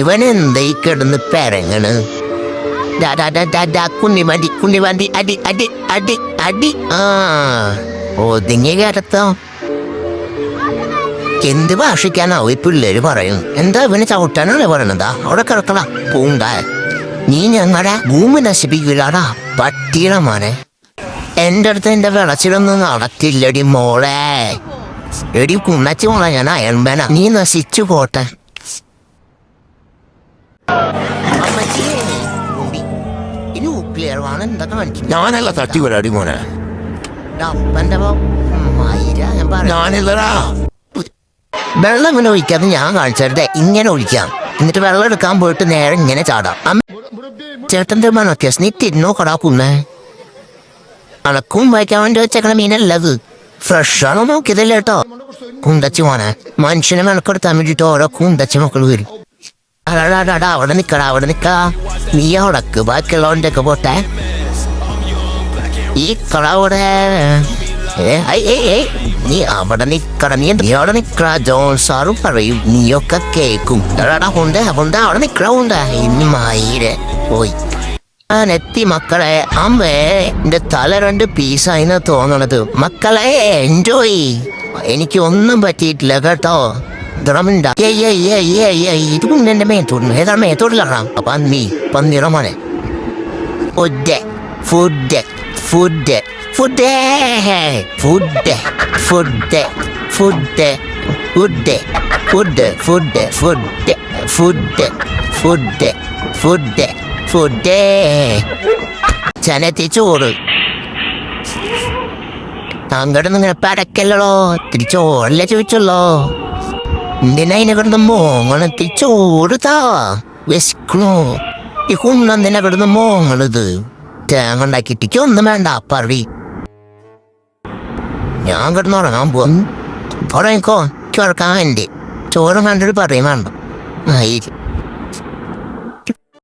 ഇവൻ എന്തായി കിടന്ന് പെരങ്ങണ്? കുന്നിമതി കുന്നിമതി അടി അടി അടി അടി. ആ ഒതുങ്ങി കിടത്തോ എന്ത് ഭാഷിക്കാനാവോ ഈ പിള്ളേര് പറയും? എന്താ ഇവനെ ചവിട്ടാനാണ് പറയണതാ? അവിടെ കിടക്കടാ പൂണ്ട നീ ഞങ്ങളുടെ ഭൂമി നശിപ്പിക്കില്ലാടാ പട്ടിയുടെ മോനെ. എന്റെ അടുത്ത് എന്റെ വിളച്ചിലൊന്നും നടക്കില്ലടി മോളെ. എടി കുണ്ണച്ചി മോളെ ഞാൻ അയൺമേന നീ നശിച്ചു പോട്ടെ. ഇനി ഉക്ലിയർ ആണ്. എന്താ കാണിക്കും ഞാനല്ല തട്ടി വരാടി മോനെ. ഞാൻ ഞാനില്ലടാ. വെള്ളം ഇങ്ങനെ ഒഴിക്കാതെ ഞാൻ കാണിച്ചേ ഇങ്ങനെ ഒഴിക്കാം. എന്നിട്ട് വെള്ളം എടുക്കാൻ പോയിട്ട് നേരെ ഇങ്ങനെ ചാടാം. അമ്മ ചേട്ടന്റെ അത്യാവശ്യം നീ തിന്നോ കടാ കുന്നേ. അണക്കും വായിക്കാൻ വേണ്ടി വെച്ചേക്കണ മീനല്ലത് ഫ്രഷ് ആണോ നോക്കിയതല്ലേ കേട്ടോ. കുണ്ടച്ചി മോനെ മനുഷ്യനെ മെനക്കെടുത്താൻ വേണ്ടിട്ട് ഓരോ കുണ്ടച്ചി മക്കൾ വരും. അവിടെ നിക്കടാ അവിടെ 宮原くばくろんでくぼたいいから俺えはいええ നീ അവിടെ നിക്കട നീ അവിടെ നിക്കട ജോൺ സാറും പറയും നീയൊക്കെ കേക്കും. എടാടാ ഉണ്ട് ഉണ്ട് അവിടെ നിക്കട ഉണ്ട് ഇനി മയിൽ പോയി. ഞാൻ എത്തി മക്കളെ. അമ്മേ എന്റെ തല രണ്ട് പീസായിന്ന് തോന്നണത്. മക്കളെ എൻജോയ് എനിക്ക് ഒന്നും പറ്റിയിട്ടില്ല കേട്ടോ. ദ്രമിണ്ട ഏയ് ഏയ് ഏയ് ഏയ് ഏയ് ഇത് കൊണ്ട് എന്റെ മേത്തോടുന്നു ഏതാ മേത്തോടിലാണ് പന്നി പന്നിയുടെ മോനെ food food food food food food food food food food food food food food food ചനത്തി ചോറ് അങ്ങോട്ട് നിങ്ങൾ പടക്കല്ലോ ഇത്തിരി ചോറല്ലേ ചോദിച്ചല്ലോ എന്തിനാ ഇതിനെ കിടന്ന് മോങ്ങണം ഇത്തിരി ചോറ് താ വിശക്കണു ഈ കുണ്ണെന്തിനാ കിടന്ന് മോങ്ങണത് തേങ്ങ ഉണ്ടാക്കിയിട്ട് ഒന്നും വേണ്ട പറടി ഞാൻ കിടന്നുറങ്ങാൻ പോവാ ഉറങ്ങിക്കോ ചുറക്കാൻ വേണ്ടി ചോറും കണ്ടിട്ട് പറയും വേണ്ട